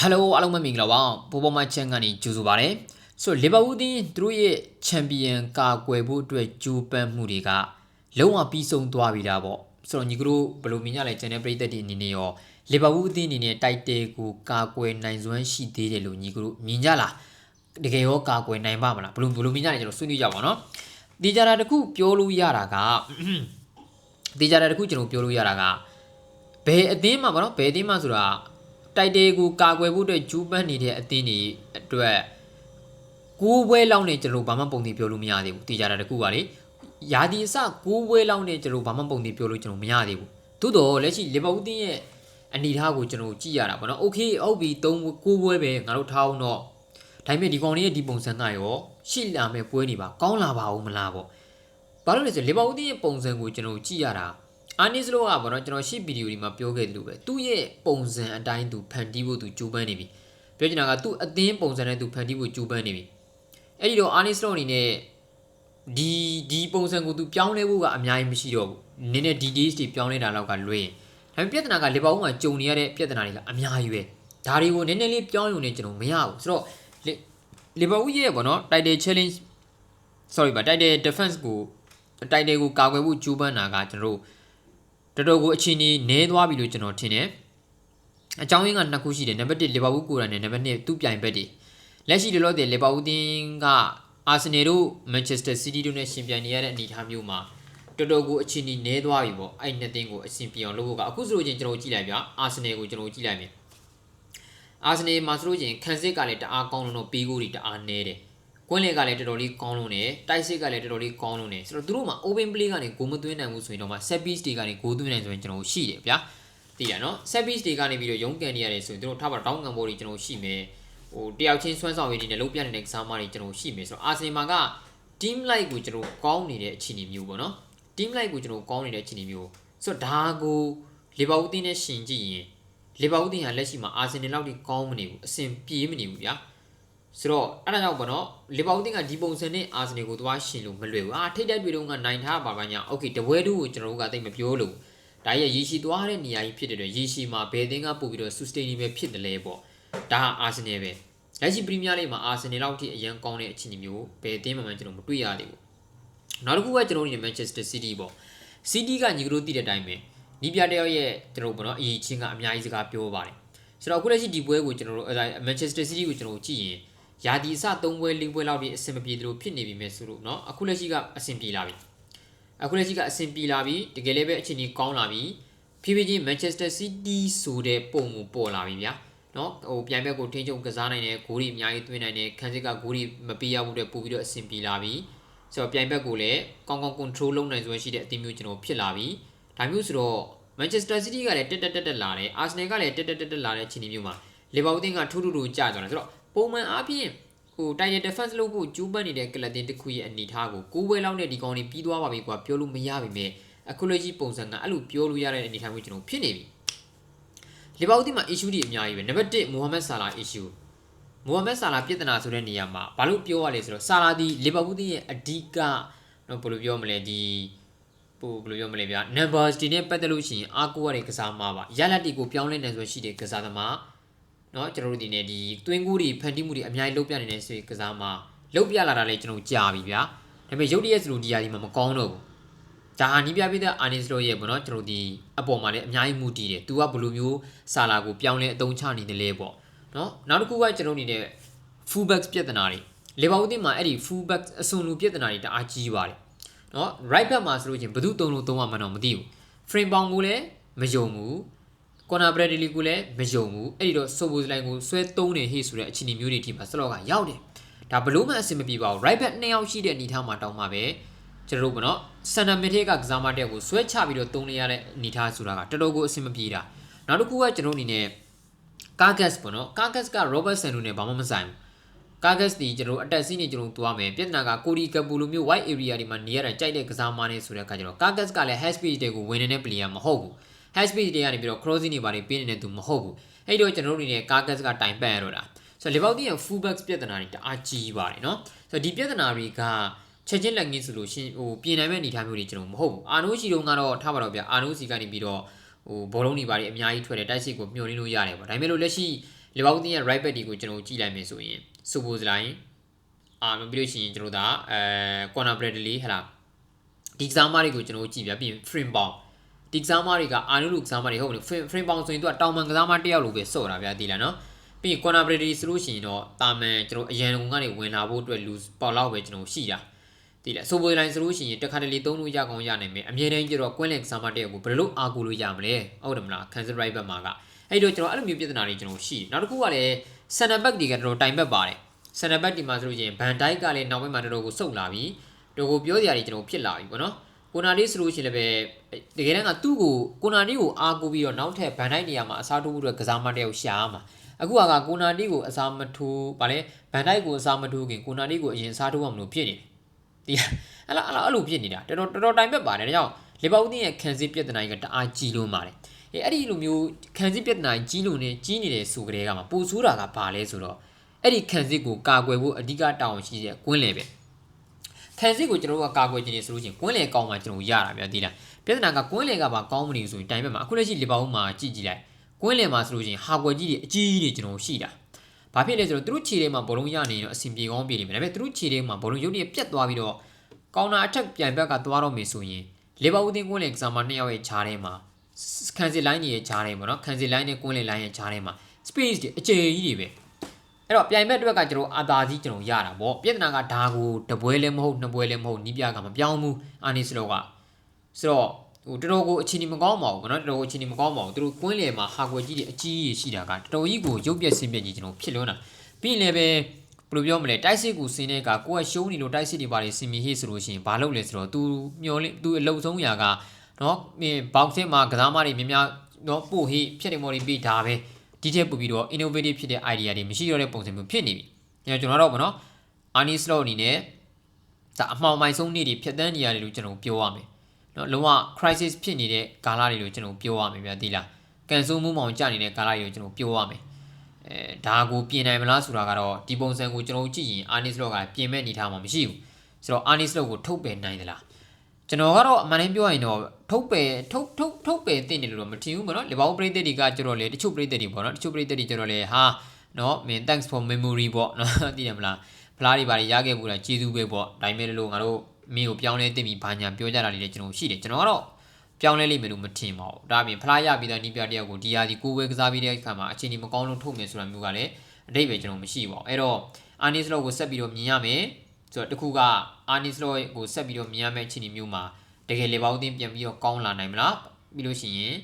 ဟယ်လိုအားလုံးပဲမင်္ဂလာပါပိုပေါ်မချန်ကနေကြိုဆိုပါရစေဆိုတော့လီဗာပူးတင်းသူတို့ရဲ့ချန်ပီယံကာကွယ်ဖို့အတွက်ကြိုးပမ်းမှုတွေကလုံးဝပြီးဆုံးသွားပြီလားပေါ့ဆိုတော့ညီကတို့ဘယ်လိုမြင်ကြလဲကျန်တဲ့ပြည်သက်တွေအနေနဲ့ရောလီဗာပူးအသင်းအနေနဲ့တိုက်တဲကိုကာကွယ်နိုင်စွမ်းရှိသေးတယ်လို့ညီကတို့မြင်ကြလားတကယ်ရောကာကွယ်နိုင်ပါမလားဘယ်လိုဘယ်လိုမြင်ကြလဲကျွန်တော်ဆွေးနွေးကြပါတော့ဒီကြတာတခုပြောလို့ရတာကဒီကြတာတခုကျွန်တော်ပြောလို့ရတာကဘယ်အသင်းမှာပေါ့နော်ဘယ်အသင်းမှာဆိုတာ တိုက်တေကိုကာကွယ်ဖို့အတွက်ဂျူးပန်းနေတဲ့အသင်းတွေအတွက်ကိုးပွဲလောက်နဲ့ကျွန်တော်ဘာမှပုံသေးပြောလို့မရသေးဘူးတည်ကြတာတကူပါလေယာဒီအစကိုးပွဲလောက်နဲ့ကျွန်တော်ဘာမှပုံသေးပြောလို့ကျွန်တော်မရသေးဘူးသို့တော့လက်ရှိလီဗာပူးတင်းရဲ့အနေထားကိုကျွန်တော်ကြည့်ရတာပေါ့နော်။ Okay ဟုတ်ပြီ၃ကိုးပွဲပဲငါတို့ထားအောင်တော့ဒါပေမဲ့ဒီကောင်လေးရဲ့ဒီပုံစံကရောရှိလာမဲ့ပွဲနေပါကောင်းလာပါဦးမလားပေါ့။ဘာလို့လဲဆိုလီဗာပူးတင်းရဲ့ပုံစံကိုကျွန်တော်ကြည့်ရတာ အာနီစလိုကပေါ့နော်ကျွန်တော်ရှေ့ဗီဒီယိုဒီမှာပြောခဲ့တယ်လို့ပဲသူ့ရဲ့ပုံစံအတိုင်းသူဖန်တီးဖို့သူကြိုးပမ်းနေပြီပြောချင်တာကသူ့အသင်းပုံစံနဲ့သူဖန်တီးဖို့ကြိုးပမ်းနေပြီအဲ့ဒီတော့အာနီစလိုအနေနဲ့ဒီဒီပုံစံကိုသူပြောင်းလဲဖို့ကအများကြီးမရှိတော့ဘူးနည်းနည်း details တွေပြောင်းလဲတာလောက်ကလွဲရင်ဒါပေမဲ့ပြဿနာကလီဗာပူးမှာကြုံနေရတဲ့ပြဿနာတွေကအများကြီးပဲဒါတွေကိုနည်းနည်းလေးပြောင်းရုံနဲ့ကျွန်တော်မရဘူးဆိုတော့လီဗာပူးရဲ့ပေါ့နော် title challenge sorry ပါ title defense ကို title ကိုကာကွယ်ဖို့ကြိုးပမ်းတာကကျွန်တော်တို့ တော်တော်ကိုအချင်းကြီးနည်းသွားပြီလို့ကျွန်တော်ထင်တယ်အကြောင်းရင်းကနှစ်ခုရှိတယ်နံပါတ်1လီဗာပူးကိုယ်တိုင်နဲ့နံပါတ်2သူ့ပြိုင်ဘက်တွေလက်ရှိလောလောဆယ်လီဗာပူးတင်းကအာဆင်နယ်တို့မန်ချက်စတာစီးတီးတို့နဲ့ရှင်ပြိုင်နေရတဲ့အနေအထားမျိုးမှာတော်တော်ကိုအချင်းကြီးနည်းသွားပြီပေါ့အဲ့နှစ်သင်းကိုအဆင်ပြေအောင်လုပ်ဖို့ကအခုဆိုလို့ချင်းကျွန်တော်ကြည့်လိုက်ပြအာဆင်နယ်ကိုကျွန်တော်ကြည့်လိုက်မယ်အာဆင်နယ်မှာဆိုလို့ချင်းခန်စစ်ကလည်းတအားကောင်းလို့တော့ပေးကိုတွေတအားနည်းတယ် ကွင်းလေကလည်းတော်တော်လေးကောင်းလို့နေတိုက်စစ်ကလည်းတော်တော်လေးကောင်းလို့နေဆိုတော့သူတို့မှာ open play ကနေဂိုးမသွင်းနိုင်ဘူးဆိုရင်တော့မှ set piece တွေကနေဂိုးသွင်းနိုင်ဆိုရင်ကျွန်တော်ရှိတယ်ဗျာသိရနော် set piece တွေကနေပြီးတော့ရုံးကန်နေရတယ်ဆိုရင်တို့ထားပါတောင်းကန်ဘောတွေကျွန်တော်ရှိမယ်ဟိုတယောက်ချင်းဆွမ်းဆောင်ရည်တွေနဲ့လုံးပြနေတဲ့ကစားမတွေကျွန်တော်ရှိမယ်ဆိုတော့အာဆင်မာက team like ကိုကျွန်တော်ကောင်းနေတဲ့အခြေအနေမျိုးပေါ့နော် team like ကိုကျွန်တော်ကောင်းနေတဲ့အခြေအနေမျိုးဆိုတော့ဒါကိုလီဗာပူးတင်းနဲ့ရှင်ကြည့်ရင်လီဗာပူးတင်းဟာလက်ရှိမှာအာဆင်နယ်လောက်ထိကောင်းမနေဘူးအဆင်ပြေမနေဘူးဗျာ ဆိုတော့အဲ့ဒါကြောင့်ပေါ့နော်လီဗာပူးတင်းကဒီပုံစံနဲ့အာဆင်နယ်ကိုသွားရှင်လို့မလွယ်ဘူးအာထိတ်တက်တွေတုန်းကနိုင်ထားပါပါညာโอเคတပွဲတူကိုကျွန်တော်တို့ကသိမပြောလို့ဒါရဲ့ရေရှည်သွားတဲ့နေရာကြီးဖြစ်တဲ့အတွက်ရေရှည်မှာဘယ်အသင်းကပို့ပြီးတော့ sustainable ဖြစ်တယ်လဲပေါ့ဒါဟာအာဆင်နယ်ပဲလက်ရှိပရီးမီးယားလိဂ်မှာအာဆင်နယ်လောက်ထိအရန်ကောင်းတဲ့အခြေအနေမျိုးဘယ်အသင်းမှမကျွန်တော်မတွေ့ရသေးဘူးနောက်တစ်ခုကကျွန်တော်တို့ Manchester City ပေါ့ City ကညီကတို့သိတဲ့အတိုင်းပဲနီးပြတယောက်ရဲ့ကျွန်တော်တို့ပေါ့နော်အရေးချင်းကအများကြီးစကားပြောပါတယ်ဆိုတော့အခုလက်ရှိဒီပွဲကိုကျွန်တော်တို့အဲ Manchester City ကိုကျွန်တော်ကြည့်ရင် ယာဒီအစ၃ပွဲ၄ပွဲလောက်ဒီအဆင်မပြေသလိုဖြစ်နေပြီမဲ့ဆိုလို့เนาะအခုလက်ရှိကအဆင်ပြေလာပြီအခုလက်ရှိကအဆင်ပြေလာပြီတကယ်လည်းပဲအခြေအနေကောင်းလာပြီဖြည်းဖြည်းချင်း Manchester City ဆိုတဲ့ပုံကိုပေါ်လာပြီဗျာเนาะဟိုပြိုင်ဘက်ကိုထိန်းချုပ်ကစားနိုင်တယ်ဂိုးတွေအများကြီးသွင်းနိုင်တယ်ခန်းစစ်ကဂိုးတွေမပေးရဘူးတဲ့ပို့ပြီးတော့အဆင်ပြေလာပြီဆိုတော့ပြိုင်ဘက်ကိုလည်းကောင်းကောင်း control လုပ်နိုင်စွမ်းရှိတဲ့အသင်းမျိုးကျွန်တော်ဖြစ်လာပြီဒါမျိုးဆိုတော့ Manchester City ကလည်းတက်တက်တက်တက်လာတယ် Arsenal ကလည်းတက်တက်တက်တက်လာတဲ့အခြေအနေမျိုးမှာ Liverpool ကထူးထူးထူးကြာသွားတယ်ဆိုတော့ ပုံမှန်အားဖြင့်ဟို Titan Defense လုပ်ဖို့ကျူးပန်းနေတဲ့ကလပ်တင်တစ်ခုရဲ့အနေထားကိုကိုးပွဲလောက်နဲ့ဒီကောင်တွေပြီးသွားပါပြီကွာပြောလို့မရပါမယ်အခုလက်ရှိပုံစံကအဲ့လိုပြောလို့ရတဲ့အနေထားမျိုးကျွန်တော်ဖြစ်နေပြီလီဗာပူးတီမှာ issue တွေအများကြီးပဲနံပါတ်1မိုဟာမက်ဆာလာ issue မိုဟာမက်ဆာလာပြဿနာဆိုတဲ့နေရာမှာဘာလို့ပြောရလဲဆိုတော့ဆာလာဒီလီဗာပူးတီရဲ့အဓိကတော့ဘယ်လိုပြောမလဲဒီဟိုဘယ်လိုပြောမလဲဗျာ numbers ဒီနဲ့ပတ်သက်လို့ရှိရင်အားကိုးရတဲ့ကစားမပါရလက်တီကိုပြောင်းလဲနေဆိုရှိတဲ့ကစားသမား เนาะကျွန်တော်တို့ဒီနေ့ဒီတွင်းကူးတွေဖန်တီးမှုတွေအများကြီးလုပ်ပြနေတဲ့ဆိုကစားမလုပ်ပြလာတာလည်းကျွန်တော်ကြားပြီဗျာဒါပေမဲ့ရုပ်တရက်စလိုဒီယာဒီမှာမကောင်းတော့ဘူးဒါဟာနီးပြပေးတဲ့အာနစ်စလိုရဲ့ပေါ့နော်ကျွန်တော်ဒီအပေါ်မှာလည်းအများကြီးမူတည်တယ်။ तू ကဘယ်လိုမျိုးဆာလာကိုပြောင်းလဲအသုံးချနေတယ်လဲပေါ့နော်နောက်တစ်ခုကကျွန်တော်အနေနဲ့ full back ပြဿနာတွေလေဘာဦးတင်မှာအဲ့ဒီ full back အစွန်လူပြဿနာတွေတအားကြီးပါတယ်နော် right back မှာဆိုလို့ချင်းဘယ်သူတုံးလို့တုံးမှမတော့မသိဘူး frame ပေါင်ကိုလည်းမယုံဘူး ကော်နာဘရက်ဒီလီကိုလည်းမယုံဘူးအဲ့ဒီတော့ဆိုဘိုစလိုင်းကိုဆွဲသုံးနေဟေ့ဆိုတဲ့အခြေအနေမျိုးတွေထိမှာဆလော့ကရောက်တယ်ဒါဘလို့မှအဆင်မပြေပါဘူး right back နှစ်ယောက်ရှိတဲ့အနေထားမှာတောင်းမှာပဲကျွန်တော်တို့ကနော်စန်နာမီထေကကစားမတဲ့ကိုဆွဲချပြီးတော့သုံးနေရတဲ့အနေထားဆိုတာကတော်တော်ကိုအဆင်မပြေတာနောက်တစ်ခုကကျွန်တော်အနေနဲ့ကာဂတ်ပေါ့နော်ကာဂတ်က Robert Sandro နဲ့ဘာမှမဆိုင်ဘူးကာဂတ်ဒီကျွန်တော်အတက်စီးနေကျွန်တော်သွားမယ်ပြဿနာကကိုရီကပူလိုမျိုး white area တွေမှာနေရတဲ့ကြိုက်တဲ့ကစားမနဲ့ဆိုတဲ့အခါကျတော့ကာဂတ်ကလည်း hash speed တွေကိုဝင်နေတဲ့ player မဟုတ်ဘူး hash speed တွေကနေပြီးတော့ crossing တွေပါတယ်ပေးနေတဲ့သူမဟုတ်ဘူးအဲ့တော့ကျွန်တော်တို့အနေနဲ့ကာဂတ်ကတိုင်ပန်ရတော့တာဆိုတော့ Liverpool ရဲ့ full back ပြဿနာတွေတအားကြီးပါတယ်နော်ဆိုတော့ဒီပြဿနာတွေကချက်ချင်းလက်ငင်းဆိုလို့ရှင်ဟိုပြင်နိုင်မဲ့အနေအထားမျိုးတွေကျွန်တော်မဟုတ်ဘူးအာနိုးရှိတုန်းကတော့ထားပါတော့ဗျာအာနိုးစီကနေပြီးတော့ဟိုဘောလုံးတွေပါတယ်အများကြီးထွက်တယ်တိုက်စစ်ကိုမျှော်လင့်လို့ရတယ်ပေါ့ဒါပေမဲ့လို့လက်ရှိလီဗာပူးတင်းရဲ့ right back တွေကိုကျွန်တော်ကြည့်လိုက်မယ်ဆိုရင်စူပိုစလိုင်းအာမပြီးလို့ရှိရင်ကျွန်တော်ဒါအဲ corner bradley ဟလာဒီကစားမတွေကိုကျွန်တော်ကြည့်ပြပြီးရင် frame bound ဒီကစားမတွေကအာနုလူကစားမတွေဟုတ်တယ် frame bound ဆိုရင်သူကတောင်ပန်ကစားမတစ်ယောက်လိုပဲစော့တာဗျာဒီလားနော်ပြီးရင် corner bradley ဆိုလို့ရှိရင်တော့တာမန်ကျွန်တော်အရန်ကုန်ကနေဝင်လာဖို့အတွက်လူပေါက်လောက်ပဲကျွန်တော်ရှိတာဒီလေဆိုပိုလိုင်းဆိုလို့ရှိရင်တခါတလေသုံးလို့ရကောင်းရနိုင်မယ်အမြဲတမ်းကြတော့ကွင်းလင်ကစားမတဲ့ကိုဘယ်လိုအားကိုလို့ရမလဲဟုတ်တယ်မလား cancel right back မှာကအဲ့တော့ကျွန်တော်အဲ့လိုမျိုးပြဿနာတွေကျွန်တော်ရှိနောက်တစ်ခုကလည်း center back တွေကတော်တော်တိုင်ဘက်ပါတယ် center back ဒီမှာဆိုလို့ရှိရင်ဘန်ဒိုက်ကလည်းနောက်ပိုင်းမှာတော်တော်ကိုစုပ်လာပြီတော်ကိုပြောစရာတွေကျွန်တော်ဖြစ်လာပြီပေါ့နော် ကိုနာလေးဆိုလို့ရှိရင်လည်းပဲတကယ်တမ်းကသူ့ကိုကိုနာလေးကိုအားကိုပြီးတော့နောက်ထပ်ဘန်ဒိုက်နေရာမှာအစားထိုးဖို့အတွက်ကစားမတဲ့ကိုရှာရမှာအခုကကိုနာလေးကိုအစားမထိုးဗာလဲဘန်ဒိုက်ကိုအစားမထိုးခင်ကိုနာလေးကိုအရင်အစားထိုးအောင်လို့ဖြစ်နေတယ်ဒီအဲ့လားအဲ့လားအဲ့လိုဖြစ်နေတာတော်တော်တော်တိုင်ဘက်ပါတယ်ဒါကြောင့်လီဗာပူးတင်းရဲ့ခံစစ်ပြဿနာကြီးကတအားကြီးလို့ပါတယ်အဲအဲ့ဒီလိုမျိုးခံစစ်ပြဿနာကြီးလို့နေကြီးနေတဲ့ဆိုကြတဲ့ကမှာပိုဆိုးတာကဘာလဲဆိုတော့အဲ့ဒီခံစစ်ကိုကာကွယ်ဖို့အဓိကတာဝန်ရှိတဲ့ကွင်းလေပဲ ခံစစ်ကိုကျွန်တော်တို့ကကာကွယ်ခြင်းနေဆိုလို့ချင်းကွင်းလေကောင်းမှကျွန်တော်ရတာဗျာဒီလားပြဿနာကကွင်းလေကပါကောင်းမနေဆိုရင်တိုင်ဘက်မှာအခုလက်ရှိလီဗာပူးမှာကြည့်ကြည့်လိုက်ကွင်းလေမှာဆိုလို့ချင်းဟာကွယ်ကြီးတွေအကြီးကြီးတွေကျွန်တော်ရှိတာဘာဖြစ်လဲဆိုတော့သူတို့ခြေထဲမှာဘောလုံးရနေတော့အဆင်ပြေကောင်းပြေနေမယ်ဒါပေမဲ့သူတို့ခြေထဲမှာဘောလုံးရုပ်တရက်ပြတ်သွားပြီးတော့ကောင်နာအထက်ပြန်ဘက်ကသွားတော့မယ်ဆိုရင်လီဗာပူးတင်းကွင်းလေကစားမနှစ်ယောက်ရဲ့ခြားထဲမှာခံစစ်လိုင်းတွေရဲ့ခြားထဲမှာနော်ခံစစ်လိုင်းနဲ့ကွင်းလေလိုင်းရဲ့ခြားထဲမှာ space တွေအကျယ်ကြီးတွေပဲ အဲ့တော့ပြိုင်ဘက်အတွက်ကကျွန်တော်အာသာကြီးကျွန်တော်ရတာဗောပြဿနာကဒါကိုတပွဲလည်းမဟုတ်နှစ်ပွဲလည်းမဟုတ်နီးပြကမပြောင်းဘူးအာနီစလောကဆိုတော့ဟိုတော်တော်ကိုအချင်းကြီးမကောင်းပါဘူးနော်တော်တော်ကိုအချင်းကြီးမကောင်းပါဘူးသူတို့ကွင်းလေမှာဟာကွယ်ကြီးတွေအကြီးကြီးရှိတာကတော်တော်ကြီးကိုရုပ်ပြက်ဆင်းပြက်ကြီးကျွန်တော်ဖြစ်လွန်းတာပြီးရင်လည်းပဲဘယ်လိုပြောမလဲတိုက်စစ်ကိုစင်းတဲ့ကကိုကရှုံးနေလို့တိုက်စစ်တွေပါလေစင်မီဟေ့ဆိုလို့ရှိရင်ဘာလုပ်လဲဆိုတော့ तू မျောလင်း तू အလုံဆုံးရာကနော်မင်းဘောက်ဆင်းမှာကစားမတွေများများနော်ပို့ဟေ့ဖြစ်တယ်မော်ဒီပြီးဒါပဲ ဒီချက်ပို့ပြီးတော့ innovative ဖြစ်တဲ့ idea တွေမရှိတော့တဲ့ပုံစံမျိုးဖြစ်နေပြီ။အဲကျွန်တော်တို့ကတော့ဗောနော် Arnie Slot အနေနဲ့ဒါအမှောင်မိုင်ဆုံးနေ့တွေဖြတ်တန်းနေရတယ်လို့ကျွန်တော်ပြောရမယ်။နော်လုံးဝ crisis ဖြစ်နေတဲ့ကာလတွေလို့ကျွန်တော်ပြောရမယ်ဗျာဒီလား။ကန်ဆိုးမှုမောင်ကြနေတဲ့ကာလတွေလို့ကျွန်တော်ပြောရမယ်။အဲဒါကိုပြင်နိုင်မလားဆိုတာကတော့ဒီပုံစံကိုကျွန်တော်ကြည့်ရင် Arnie Slot ကပြင်မဲ့အနေထားမှာမရှိဘူး။ဆိုတော့ Arnie Slot ကိုထုတ်ပယ်နိုင်သလား။ ကျွန်တော်ကတော့အမှန်တမ်းပြောရင်တော့ထုတ်ပယ်ထုတ်ထုတ်ထုတ်ပယ်တင်တယ်လို့တော့မထင်ဘူးပေါ့နော်လေဘောင်းပရိသတ်တွေကကျတော့လေတချို့ပရိသတ်တွေပေါ့နော်တချို့ပရိသတ်တွေကျတော့လေဟာနော်မင်း thanks for memory ပေါ့နော်သိတယ်မလားဖလားတွေပါရခဲ့ဘူးလားကျေးဇူးပဲပေါ့ဒါပေမဲ့လို့ငါတို့မင်းကိုပြောင်းလဲတင်ပြီးဘာညာပြောကြတာတွေလည်းကျွန်တော်ရှိတယ်ကျွန်တော်ကတော့ပြောင်းလဲလိမ့်မယ်လို့မထင်ပါဘူးဒါအပြင်ဖလားရပြီးတဲ့နီးပြတယောက်ကိုဒီဟာဒီကိုဝဲကစားပြီးတဲ့အခါမှာအချိန်ကြီးမကောင်းလို့ထုတ်မယ်ဆိုတာမျိုးကလည်းအတိတ်ပဲကျွန်တော်မရှိပါဘူးအဲ့တော့အာနီစလော့ကိုဆက်ပြီးတော့မြင်ရမယ် ဆိုတော့တခုကအာနီစလော့ကိုဆက်ပြီးတော့မြင်ရမယ့်အချိန်ဒီမျိုးမှာတကယ်လေဘောင်းတင်းပြန်ပြီးတော့ကောင်းလာနိုင်မလားပြီးလို့ရှိရင်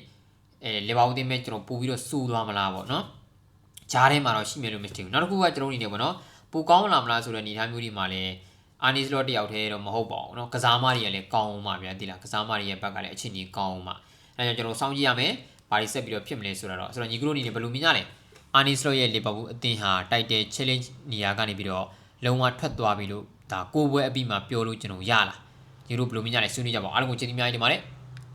အဲလေဘောင်းတင်းမဲ့ကျွန်တော်ပို့ပြီးတော့စူသွားမလားပေါ့နော်ဂျားထဲမှာတော့ရှိမယ်လို့မထင်ဘူးနောက်တစ်ခုကကျွန်တော်အနေနဲ့ပေါ့နော်ပိုကောင်းလာမလားဆိုတဲ့အနေအထားမျိုးတွေမှာလည်းအာနီစလော့တယောက်တည်းတော့မဟုတ်ပါဘူးเนาะကစားမတွေကလည်းကောင်းအောင်ပါဗျာဒီလားကစားမတွေရဲ့ဘက်ကလည်းအချင်းကြီးကောင်းအောင်ပါအဲဒါကြောင့်ကျွန်တော်စောင့်ကြည့်ရမယ်ဘာတွေဆက်ပြီးတော့ဖြစ်မလဲဆိုတော့ဆိုတော့ညီကတို့အနေနဲ့ဘယ်လိုမြင်ကြလဲအာနီစလော့ရဲ့လီဗာပူးအသင်းဟာတိုက်တယ် challenge နေရာကနေပြီးတော့လုံးဝထွက်သွားပြီလို့ ဒါကိုပွဲအပြီးမှာပြောလို့ကျွန်တော်ရလာညီတို့ဘယ်လိုမြင်ကြလဲဆွေးနွေးကြပါဦးအားလုံးကိုကျေးဇူးများကြီးတင်ပါတယ်